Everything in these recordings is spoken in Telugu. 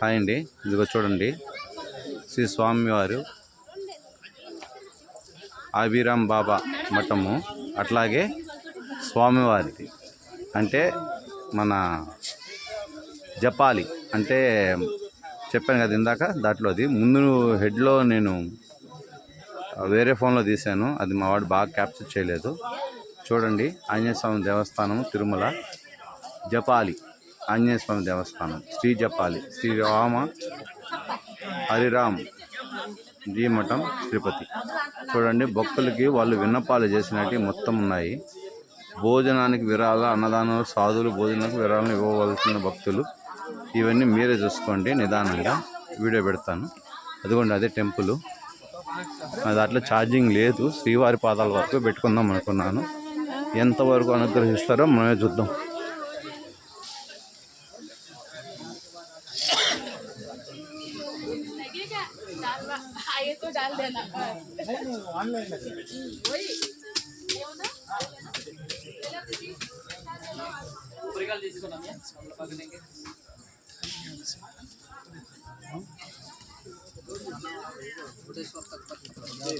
హాయ్ అండి. ఇదిగో చూడండి. శ్రీ స్వామివారు ఆబిరామ్ బాబా మఠము అట్లాగే స్వామివారిది అంటే మన జపాలి అంటే చెప్పాను కదా ఇందాక దాంట్లో అది ముందు హెడ్లో నేను వేరే ఫోన్లో తీశాను. అది మా వాడు బాగా క్యాప్చర్ చేయలేదు. చూడండి. ఆంజనేయ స్వామి దేవస్థానం తిరుమల జపాలి. ఆంజనేయ స్వామి దేవస్థానం శ్రీ జపాలి శ్రీ రామ హరిరామ్ జీ మఠం తిరుపతి చూడండి భక్తులకి వాళ్ళు విన్నపాలు చేసినట్టు మొత్తం ఉన్నాయి. భోజనానికి విరాళ అన్నదానం సాధువులు భోజనానికి విరాళం ఇవ్వవలసిన భక్తులు. ఇవన్నీ మీరే చూసుకోండి నిదానంగా. వీడియో పెడతాను. అదిగోండి అదే టెంపుల్. దాంట్లో ఛార్జింగ్ లేదు. శ్రీవారి పాదాల వరకు పెట్టుకుందాం అనుకున్నాను. ఎంతవరకు అనుగ్రహిస్తారో మనమే చూద్దాం.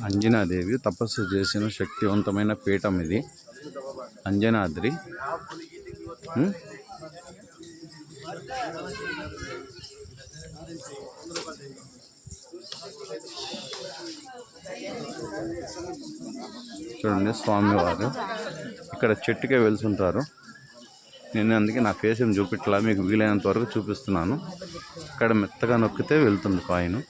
అంజనాదేవి తపస్సు చేసిన శక్తివంతమైన పీఠం ఇది. అంజనాద్రి. చూడండి స్వామివారు ఇక్కడ చెట్టుకే వెళ్తుంటారు నేను అందుకే నా ఫేస్ ఏం చూపెట్టలా మీకు వీలైనంత వరకు చూపిస్తున్నాను. ఇక్కడ మెత్తగా నొక్కితే వెళ్తుంది కాయిన్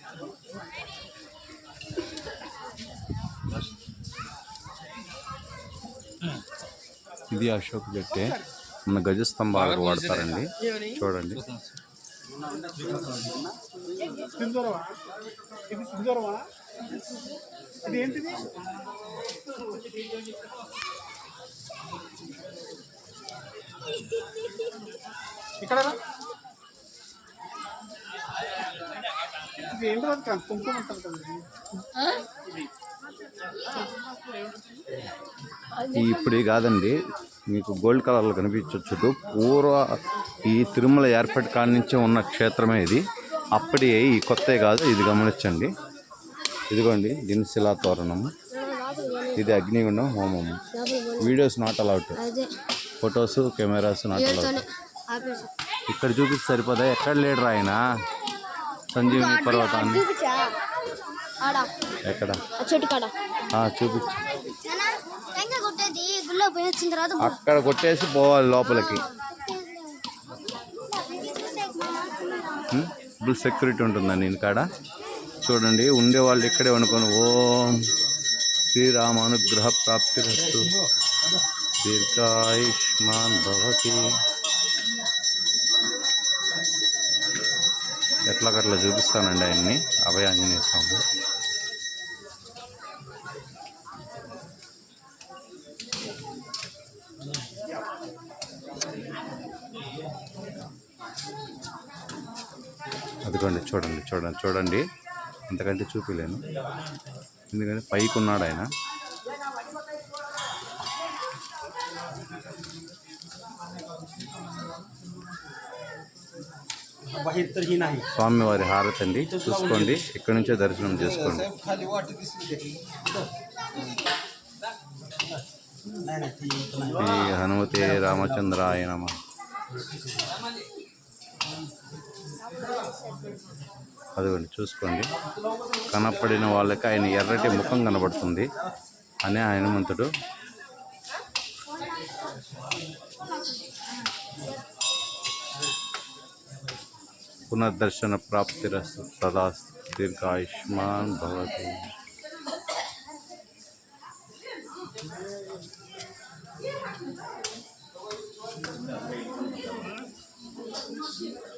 ఇది అశోక్ చెట్టే మన గజస్తంభాలకు వాడతారండి. చూడండి. సింధూరమా? ఇది సింధూరమా? ఇది ఏంటిది? ఇక్కడ రా. ఇది ఏంటి అది కుంకుమ ఉంటుంది కదా. ఇప్పుడు కాదండి మీకు గోల్డ్ కలర్లో కనిపించవచ్చు పూర్వ ఈ తిరుమల ఏర్పాటు కాడి నుంచే ఉన్న క్షేత్రమే ఇది. అప్పటి ఈ కొత్త కాదు ఇది గమనించండి. ఇదిగోండి దీని శిలా తోరణము. ఇది అగ్నిగుండం హోమము. Videos not allowed photos cameras not allowed ఇక్కడ చూపిస్తే సరిపోదా? ఎక్కడ లేడు ఆయన? సంజీవిని పర్వతాన్ని. ఎక్కడ? ఆ చెట్టు కాడ. ఆ, చూపించు. అక్కడ కొట్టేసి పోవాలి లోపలికి. ఫుల్ సెక్యూరిటీ ఉంటుందండి ఇంకాడ చూడండి ఉండేవాళ్ళు ఇక్కడే అనుకోని ఓం శ్రీరామ అనుగ్రహ ప్రాప్తి రస్తు దీర్ఘాయుష్మాన్ భవతి. ఎట్లాగట్లా చూపిస్తానండి ఆయన్ని? అభయ ఆంజనేయ స్వామి. అదిగోండి చూడండి చూడండి చూడండి. అంతకంటే చూపిలేను. ఎందుకంటే పైకి ఉన్నాడు ఆయన. స్వామివారి హారతి అండి. చూసుకోండి ఇక్కడి నుంచే దర్శనం చేసుకోండి. హనుమతి రామచంద్ర ఆయన అదిగోండి చూసుకోండి. కనపడిన వాళ్ళకి ఆయన ఎర్రటి ముఖం కనబడుతుంది అని ఆయన హనుమంతుడు పునర్దర్శన ప్రాప్తిరస్తు తదా దీర్ఘాయుష్మాన్ భవతి. YouTube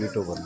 YouTuber